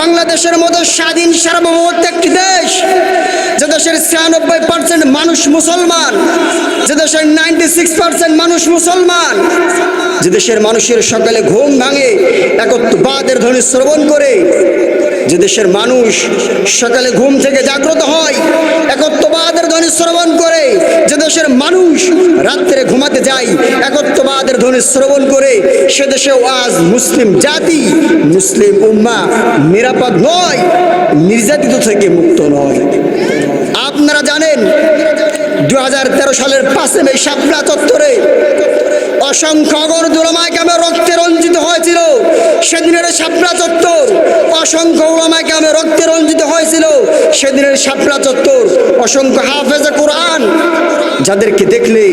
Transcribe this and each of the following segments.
বাংলাদেশের মতো স্বাধীন সার্বভৌমত্ব একটি দেশ, যে দেশের ছিয়ানব্বই পার্সেন্ট মানুষ মুসলমান, যে দেশের নাইনটি সিক্স পার্সেন্ট মানুষ মুসলমান, যে দেশের মানুষের সকালে ঘুম ভাঙে, একত্ববাদের ধ্বনি শ্রবণ করে যে দেশের মানুষ সকালে ঘুম থেকে জাগ্রত হয়, একত্ববাদের ধ্বনি শ্রবণ করে, যে দেশের মানুষ রাত্রে ঘুমাতে যায়, একত্ববাদের ধ্বনি শ্রবণ করে, সে দেশেও আজ মুসলিম জাতি, মুসলিম উম্মা নিরাপদ নয়, নির্যাতিত থেকে মুক্ত নয়। আপনারা জানেন দু হাজার তেরো সালের পাঁচে মে শাপলা চত্বরে অসংখ্য অগর অগরদুলমায় গ্রামে রক্তে রঞ্জিত হয়েছিল। সেদিনের শাপলা চত্বর অসংখ্য ওলামায় গ্রামে রক্তে রঞ্জিত হয়েছিল। সেদিনের শাপলা চত্বর, অসংখ্য হাফেজে কোরআন, যাদেরকে দেখলে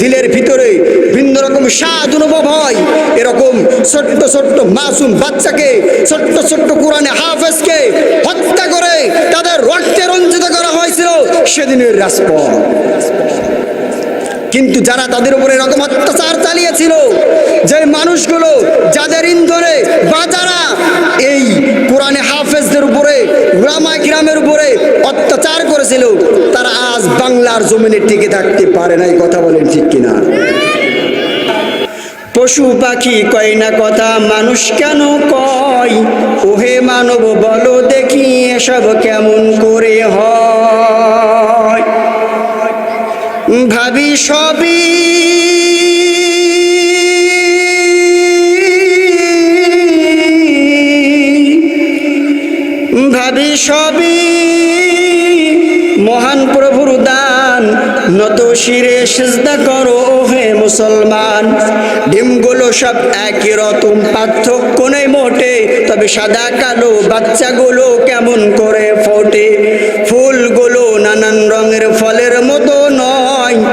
দিলের ভিতরে ভিন্ন রকম স্বাদ অনুভব হয়। এরকম ছোট্ট ছোট্ট মাসুম বাচ্চাকে, ছোট্ট ছোট্ট কোরআনে হাফেজকে হত্যা করে তাদের রক্তে রঞ্জিত করা হয়েছিল সেদিনের রাজপথ। কিন্তু যারা তাদের উপরে এরকম অত্যাচার চালিয়েছিল, যে মানুষগুলো, যাদের ইন্ধনে বা যারা এই গ্রামা গ্রামের উপরে অত্যাচার করেছিল, তারা আজ বাংলার জমিনে টিকে থাকতে পারে না, এই কথা বলেন ঠিক কিনা? পশু পাখি কয় না কথা, মানুষ কেন কয়? ওহে মানব, বলো দেখি এসব কেমন করে হয়। ভাবি সবই ভাবি সবই। মহান প্রভুর দান। নত শিরে সেজদা করো হে মুসলমান। ডিমগুলো সব একই রকম, পার্থক্য নেই মোটে। তবে সাদা কালো বাচ্চাগুলো কেমন করে ফোটে? ফুলগুলো নানান রঙের ফলের মতো নয়।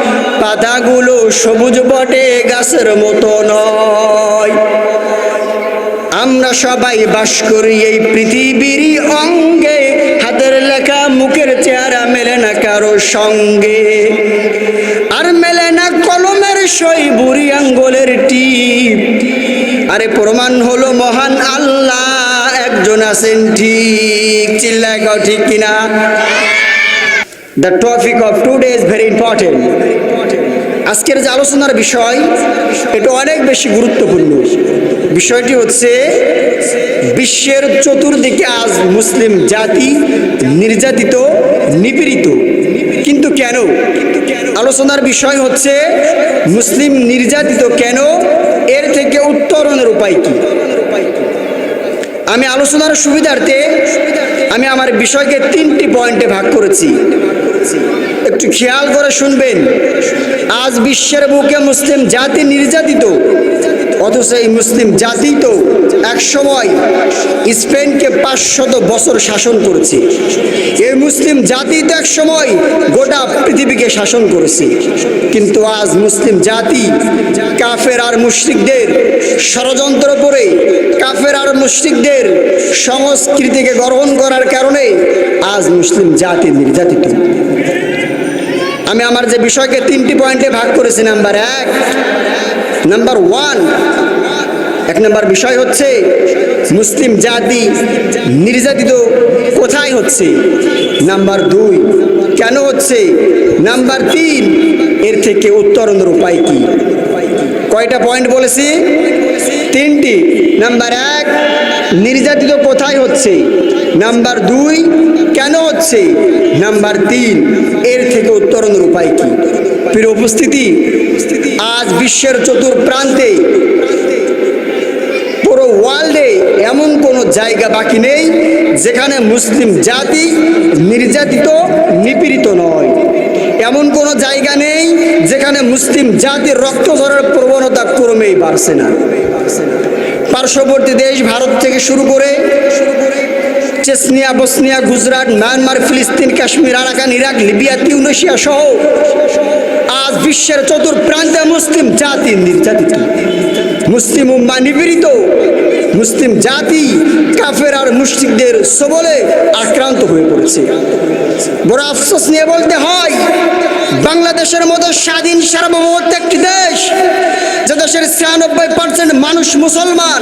পাতাগুলো সবুজ বটে গাছের মতো। সবাই বাস করি এই পৃথিবীর অঙ্গে। হাতের লেখা মুখের চেহারা মেলে না কারও সঙ্গে। আর মেলে না কলমের সই, বুড়ি আঙ্গলের টিপ। আরে প্রমাণ হলো মহান আল্লাহ, একজন আছেন ঠিক। চিল্লায় গাও ঠিক কিনা the topic of today is very important আজকের যে আলোচনার বিষয়, এটা অনেক বেশি গুরুত্বপূর্ণ। বিষয়টি হচ্ছে বিশ্বের চতুর্দিকে আজ মুসলিম জাতি নির্যাতিত, নিপীড়িত। কিন্তু কেন? আলোচনার বিষয় হচ্ছে, মুসলিম নির্যাতিত কেন? এর থেকে উত্তরণের উপায় কি? আমি আলোচনার সুবিধার্থে, আমি আমার বিষয়কে তিনটি পয়েন্টে ভাগ করেছি। একটু খেয়াল করে শুনবেন, আজ বিশ্বের বুকে মুসলিম জাতি নির্যাতিত, অথচ এই মুসলিম জাতি তো এক সময় স্পেনকে পাঁচশত বছর শাসন করেছে। এই মুসলিম জাতি তো এক সময় গোটা পৃথিবীকে শাসন করেছে। কিন্তু আজ মুসলিম জাতি কাফের আর মুশরিকদের ষড়যন্ত্র করে কাফের আর মুশরিকদের সংস্কৃতিকে গ্রহণ করার কারণে আজ মুসলিম জাতি নির্যাতিত। আমি আমার যে বিষয়কে তিনটি পয়েন্টে ভাগ করেছি, নাম্বার এক, নাম্বার ওয়ান এক নম্বর বিষয় হচ্ছে মুসলিম জাতি নির্যাতিত কোথায় হচ্ছে? নাম্বার দুই, কেন হচ্ছে? নাম্বার তিন, এর থেকে উত্তরণের উপায় কি? কয়টা পয়েন্ট বলেছি? তিনটি। নাম্বার এক, নির্যাতিত কোথায় হচ্ছে? নাম্বার দুই, কেন হচ্ছে? নাম্বার তিন, এর থেকে উত্তরণের উপায় কি? প্রিয় উপস্থিতি, আজ বিশ্বের চতুর প্রান্তে পুরো ওয়ার্ল্ডে এমন কোনো জায়গা বাকি নেই যেখানে মুসলিম জাতি নির্যাতিত, নিপীড়িত নয়। এমন কোনো জায়গা নেই যেখানে মুসলিম জাতির রক্ত ঝরার প্রবণতা ক্রমেই বাড়ছে না। পার্শ্ববর্তী দেশ ভারত থেকে শুরু করে চেসনিয়া, বসনিয়া, গুজরাট, মায়ানমার, ফিলিস্তিন, Kashmir, Arakan, Iraq, Libya, Tunisia সহ আজ বিশ্বের চতুর প্রান্তে মুসলিম জাতি নির্যাতিত। মুসলিম উম্মা নিপীড়িত মুসলিম জাতি কাফের আর মুসলিকদের সবলে আক্রান্ত হয়ে পড়েছে। বড় আফসোস নিয়ে বলতে হয়, বাংলাদেশের মতো স্বাধীন সার্বভৌমত্ব একটি দেশ, যে দেশের ছিয়ানব্বই পার্সেন্ট মানুষ মুসলমান,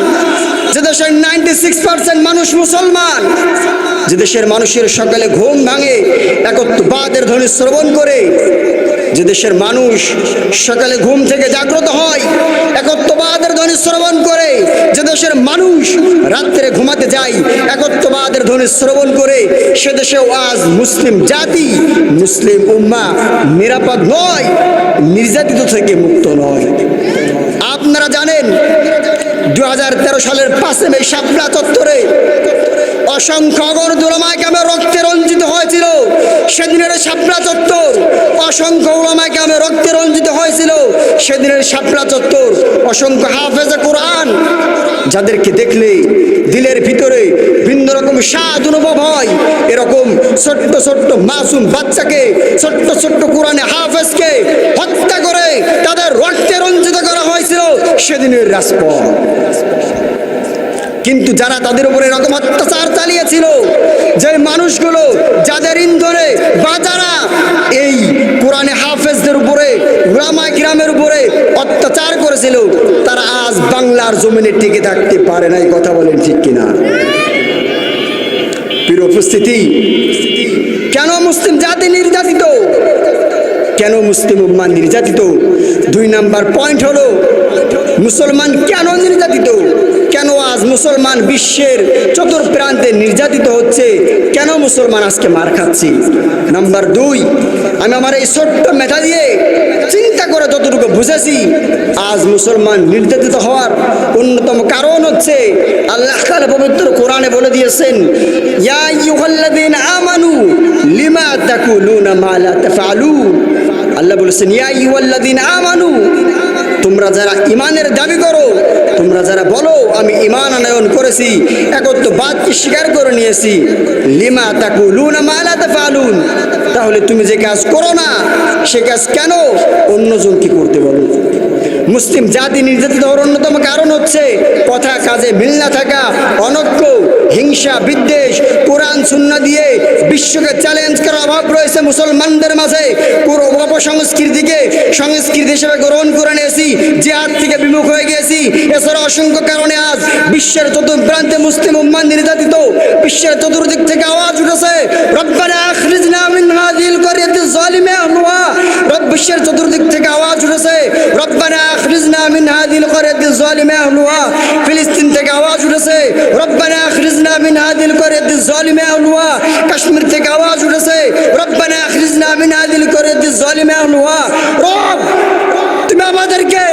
যে দেশের নাইনটি সিক্স পার্সেন্ট মানুষ মুসলমান, যে দেশের মানুষের সকালে ঘুম ভাঙে, একত্ববাদের ধ্বনি শ্রবণ করে যে দেশের মানুষ সকালে ঘুম থেকে জাগ্রত হয়, একত্ববাদের ধ্বনি শ্রবণ করে। যে দেশের মানুষ রাত্রে ঘুমাতে যায়, একত্ববাদের ধ্বনি শ্রবণ করে। সে দেশেও আজ মুসলিম জাতি, মুসলিম উম্মা নিরাপদ নয়, নির্যাতিত থেকে মুক্ত নয়। আপনারা জানেন দু হাজার তেরো সালের পাঁচে মে শাপলা চত্বরে অসংখ্য অগরদুলামায় কেমন রক্তে রঞ্জিত হয়েছিল। সেদিনের শাপলা চত্বর অসংখ্য উলামায় কেমন রক্তে রঞ্জিত হয়েছিল। সেদিনের শাপলা চত্বর, অসংখ্য হাফেজে কোরআন, যাদেরকে দেখলে দিলের ভিতরে ভিন্ন রকম স্বাদ অনুভব হয়। এরকম ছোট্ট ছোট্ট মাসুম বাচ্চাকে, ছোট্ট ছোট্ট কোরআনে হাফেজকে হত্যা করে তাদের রক্তে রঞ্জিত করা হয়েছিল সেদিনের রাজপথ। কিন্তু যারা তাদের উপরে এরকম অত্যাচার চালিয়েছিল যে মানুষগুলো, যাদের ইন্ধনে বা যারা এই কোরআনে হাফেজদের উপরে গ্রামা গ্রামের উপরে অত্যাচার করেছিল, তারা আজ বাংলার জমিনে টিকে থাকতে পারে না এই কথা বলেন ঠিক কিনা? প্রিয় উপস্থিতি, কেন মুসলিম জাতি নির্যাতিত? কেন মুসলিম উম্মান নির্যাতিত? দুই নাম্বার পয়েন্ট হলো, মুসলমান কেন নির্যাতিত? মুসলমান বিশ্বের চতুর্প্রান্তে নির্যাতিত হচ্ছে, কেন মুসলমান আজকে মার খাচ্ছি? নাম্বার দুই, আমি আমার এই ছোট্ট মেধা দিয়ে চিন্তা করে যতটুকু বুঝেছি, আজ মুসলমান নির্যাতিত হওয়ার অন্যতম কারণ হচ্ছে, আল্লাহ পবিত্র কোরআনে বলে দিয়েছেন, ইয়া আমানু, লিমা আল্লাহ বলেছেন, ইয়া আমানু তোমরা যারা ইমানের দাবি করো, তোমরা যারা বলো, আমি ইমান আনয়ন করেছি, একত্র বাদকে স্বীকার করে নিয়েছি। লিমা তাকু লুনা মালা ফালুন তাহলে তুমি যে কাজ করো না, সে কাজ কেন অন্যজন কি করতে বলো? মুসলিম জাতি নির্যাতিত হওয়ার অন্যতম কারণ হচ্ছে, কথা কাজে মিল না থাকা অনক্য হিংসা, বিদ্বেষ সুন্না দিয়ে বিশ্বকে চ্যালেঞ্জ করার অভাব রয়েছে মুসলমানদের মাঝে। পুরো অপসংস্কৃতিকে সংস্কৃতি হিসেবে গ্রহণ করে নিয়েছি, জিহাদ থেকে বিমুখ হয়ে গিয়েছি। এছাড়া অসংখ্য কারণে আজ বিশ্বের চতুর্প্রান্তে মুসলিম উম্মান নির্যাতিত। বিশ্বের চতুর্দিক থেকে আওয়াজ উঠেছে, রব্বানা আখরিজনা মিন হাযিল করিয়াতি যালিমে আহলুহা রব বিশ্বের চতুর্দিক থেকে আওয়াজ উঠেছে, রব্বানা আখরিজনা মিন হাযিল করিয়াতি যালিমে আহলুহা ফিলিস্তিন থেকে আওয়াজ উঠেছে, রব্বানা মিন হাযিল করিয়াতি যালিমে আহলুহা কাশ্মীর থেকে আওয়াজ উঠেছে, রব্বানা আখরিজনা মিন হাযিল করিয়াতি যালিমে আহলুহা রব, তুমি আমাদেরকে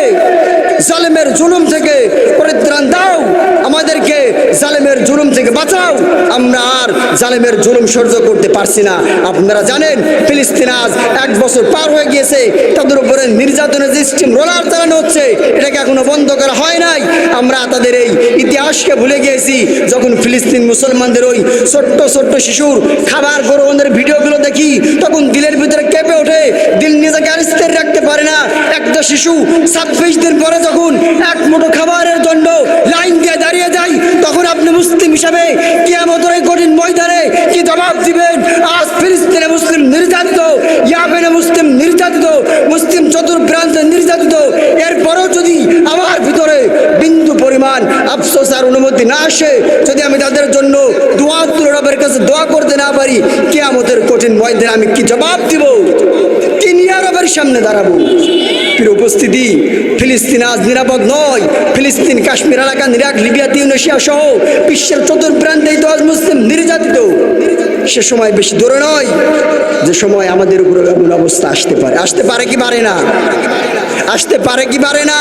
জালেমের জুলুম থেকে পরিত্রাণ দাও, আমাদেরকে জালেমের জুলুম থেকে বাঁচাও। আমরা আর জালেমের জুলুম সহ্য করতে পারছি না। আপনারা জানেন, ফিলিস্তিন আজ এক বছর পার হয়ে গিয়েছে। তাদের উপরে নির্যাতনের যে স্টিম রোলার চালানো হচ্ছে, এটাকে এখনও বন্ধ করা হয় নাই। আমরা তাদের এই ইতিহাসকে ভুলে গিয়েছি। যখন ফিলিস্তিন মুসলমানদের ওই ছোট্ট ছোট্ট শিশুর খাবার গ্রহণের ভিডিওগুলো দেখি, তখন দিলের ভিতরে কেঁপে ওঠে। দিল নিজেকে আর স্থির রাখতে পারে না। একটা শিশু ছাব্বিশ দিন পরে যখন এক মুঠো খাবারের জন্য লাইন দিয়ে দাঁড়িয়ে যায় তখন আপনি মুসলিম হিসাবে কিয়ামতের কঠিন ময়দানে কি জবাব দিবেন? আজ ফিলিস্তিনে মুসলিম নির্যাতিত, ইয়ামেনে মুসলিম নির্যাতিত, মুসলিম চতুর্প্রান্তে নির্যাতিত, এরপরেও যদি আমার ভিতরে বিন্দু পরিমাণ আফসোস আর অনুমতি না আসে, যদি আমি তাদের জন্য দোয়া রবের কাছে দোয়া করতে না পারি, কিয়ামতের কঠিন ময়দানে আমি কি জবাব দিব? রবের সামনে দাঁড়াবো। উপস্থিতি, ফিলিস্তিন আজ নিরাপদ নয়। ফিলিস্তিন, কাশ্মীর এলাকা নিরাক লিবিয়া, তিউনেশিয়া সহ বিশ্বের চতুর্প্রান্তেই তো আজ মুসলিম নির্যাতিত। সে সময় বেশি দূরে নয়, যে সময় আমাদের উপরে এমন অবস্থা আসতে পারে। আসতে পারে কি পারে না? আসতে পারে কি পারে না?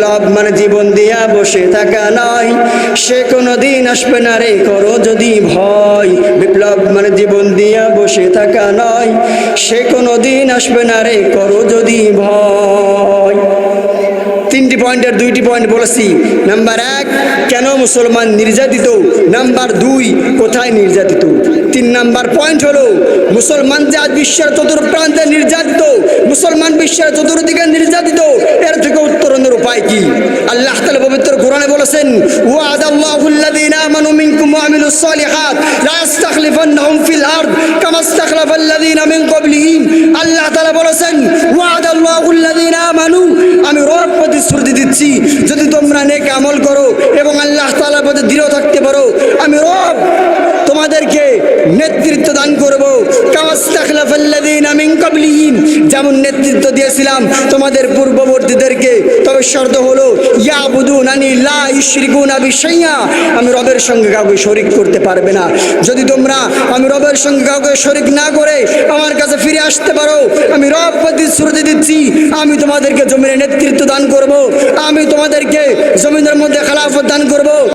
বিপ্লব মানে জীবন দিয়া বসে থাকা নয় সে কোনো দিন আসবে না রে, করো যদি ভয়। বিপ্লব মানে জীবন দিয়া বসে থাকা নয় সে কোনো দিন আসবে না রে, করো যদি ভয়। তিনটি পয়েন্টের দুইটি পয়েন্ট বলেছি। নাম্বার এক, কেন মুসলমান নির্যাতিত? নাম্বার দুই, কোথায় নির্যাতিত? তিন নাম্বার পয়েন্ট হলো, মুসলমান যে আজ বিশ্বের চতুর্প্রান্তে নির্যাতিত, মুসলমান বিশ্বের চতুর্দিকে নির্যাতিত, এর থেকে উপায় কি? আল্লাহ তাআলা পবিত্র কোরআনে বলেছেন আল্লাহ বলেছেন আমি রব প্রতিশ্রুতি দিচ্ছি, যদি তোমরা নেক আমল করো এবং আল্লাহ তাআলার প্রতি দৃঢ় থাকতে পারো, আমি রব তোমাদেরকে নেতৃত্ব দান করব। মিন যেমন নেতৃত্ব দিয়েছিলাম তোমাদের পূর্ববর্তীদেরকে শর্ত হলো ইয়া বুধু ইয়াবুদুনানি লা ইশরিকুনা বিশাইয়া। আমি রবের সঙ্গে কাউকে শরিক করতে পারবে না। যদি তোমরা আমি রবের সঙ্গে কাউকে শরিক না করে আমার কাছে ফিরে আসতে পারো, আমি রব প্রতিশ্রুতি দিচ্ছি, আমি তোমাদেরকে জমিনে নেতৃত্ব দান করব, আমি তোমাদেরকে জমিনের মধ্যে খেলাফত দান করব।